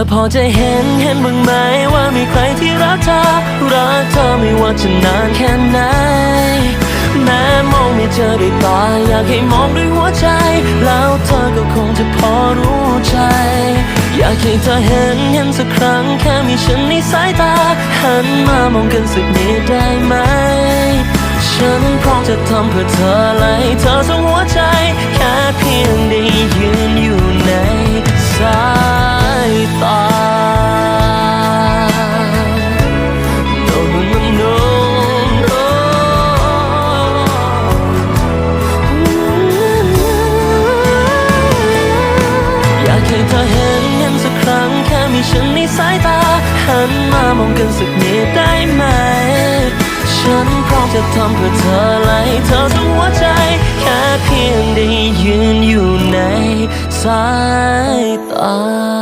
อพอจะเห็นเห็นบ้างไหมว่ามีใครที่รักเธอ รักเธอไม่ว่าจะนานแค่ไหน แม้มองไม่เจอด้วยตาอยากให้มองด้วยหัวใจ แล้วเธอก็คงจะพอรู้ใจ อยากให้เธอเห็นเห็นสักครั้งแค่มีฉันในสายตา หันมามองกันสักนิดได้ไหม ฉันพร้อมจะทำเพื่อเธอและให้เธอทั้งหัวใจ ฉันในสายตา หันมามองกันสักนิดได้ไหม ฉันพร้อมจะทำเพื่อเธอเละให้เธอทั้งหัวใจ แค่เพียงได้ยืนอยู่ในสายตา